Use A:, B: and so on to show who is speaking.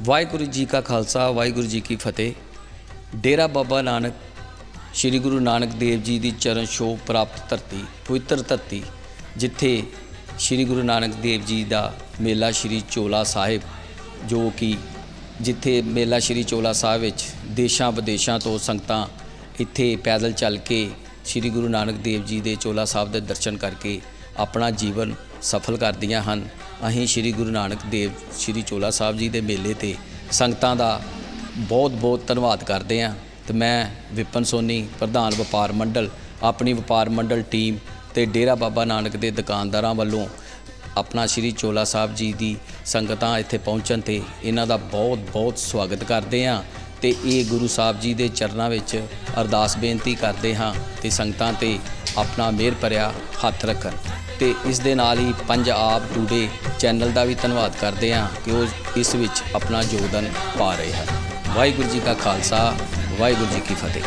A: ਵਾਹਿਗੁਰੂ ਜੀ ਕਾ ਖਾਲਸਾ, ਵਾਹਿਗੁਰੂ ਜੀ ਕੀ ਫਤਿਹ। ਡੇਰਾ ਬਾਬਾ ਨਾਨਕ, ਸ੍ਰੀ ਗੁਰੂ ਨਾਨਕ ਦੇਵ ਜੀ ਦੀ ਚਰਨ ਛੋਹ ਪ੍ਰਾਪਤ ਧਰਤੀ, ਪਵਿੱਤਰ ਧਰਤੀ, ਜਿੱਥੇ ਸ੍ਰੀ ਗੁਰੂ ਨਾਨਕ ਦੇਵ ਜੀ ਦਾ ਮੇਲਾ ਸ੍ਰੀ ਚੋਲਾ ਸਾਹਿਬ, ਜੋ ਕਿ ਜਿੱਥੇ ਮੇਲਾ ਸ੍ਰੀ ਚੋਲਾ ਸਾਹਿਬ ਵਿੱਚ ਦੇਸ਼ਾਂ ਵਿਦੇਸ਼ਾਂ ਤੋਂ ਸੰਗਤਾਂ ਇੱਥੇ ਪੈਦਲ ਚੱਲ ਕੇ ਸ੍ਰੀ ਗੁਰੂ ਨਾਨਕ ਦੇਵ ਜੀ ਦੇ ਚੋਲਾ ਸਾਹਿਬ ਦੇ ਦਰਸ਼ਨ ਕਰਕੇ ਆਪਣਾ ਜੀਵਨ ਸਫਲ ਕਰਦੀਆਂ ਹਨ। ਅਸੀਂ ਸ੍ਰੀ ਗੁਰੂ ਨਾਨਕ ਦੇਵ ਸ੍ਰੀ ਚੋਲਾ ਸਾਹਿਬ ਜੀ ਦੇ ਮੇਲੇ ਤੇ ਸੰਗਤਾਂ ਦਾ ਬਹੁਤ ਬਹੁਤ ਧੰਨਵਾਦ ਕਰਦੇ ਹਾਂ ਤੇ ਮੈਂ ਵਿਪਨ ਸੋਨੀ, ਪ੍ਰਧਾਨ ਵਪਾਰ ਮੰਡਲ, ਆਪਣੀ ਵਪਾਰ ਮੰਡਲ ਟੀਮ ਤੇ ਡੇਰਾ ਬਾਬਾ ਨਾਨਕ ਦੇ ਦੁਕਾਨਦਾਰਾਂ ਵੱਲੋਂ ਆਪਣਾ ਸ੍ਰੀ ਚੋਲਾ ਸਾਹਿਬ ਜੀ ਦੀ ਸੰਗਤਾਂ ਇੱਥੇ ਪਹੁੰਚਣ ਤੇ ਇਹਨਾਂ ਦਾ ਬਹੁਤ ਬਹੁਤ ਸਵਾਗਤ ਕਰਦੇ ਹਾਂ ਤੇ ਇਹ ਗੁਰੂ ਸਾਹਿਬ ਜੀ ਦੇ ਚਰਨਾਂ ਵਿੱਚ ਅਰਦਾਸ ਬੇਨਤੀ ਕਰਦੇ ਹਾਂ ਤੇ ਸੰਗਤਾਂ ਤੇ ਆਪਣਾ ਮਿਹਰ ਭਰਿਆ ਹੱਥ ਰੱਖਣ। ਤੇ ਇਸ ਦੇ ਨਾਲ ਹੀ ਪੰਜਾਬ ਟੂਡੇ ਚੈਨਲ ਦਾ ਵੀ ਧੰਨਵਾਦ ਕਰਦੇ ਹਾਂ ਕਿ ਉਹ ਇਸ ਵਿੱਚ ਆਪਣਾ ਯੋਗਦਾਨ ਪਾ ਰਹੇ ਹਨ। ਵਾਹਿਗੁਰੂ ਜੀ ਕਾ ਖਾਲਸਾ, ਵਾਹਿਗੁਰੂ ਜੀ ਕੀ ਫਤਿਹ।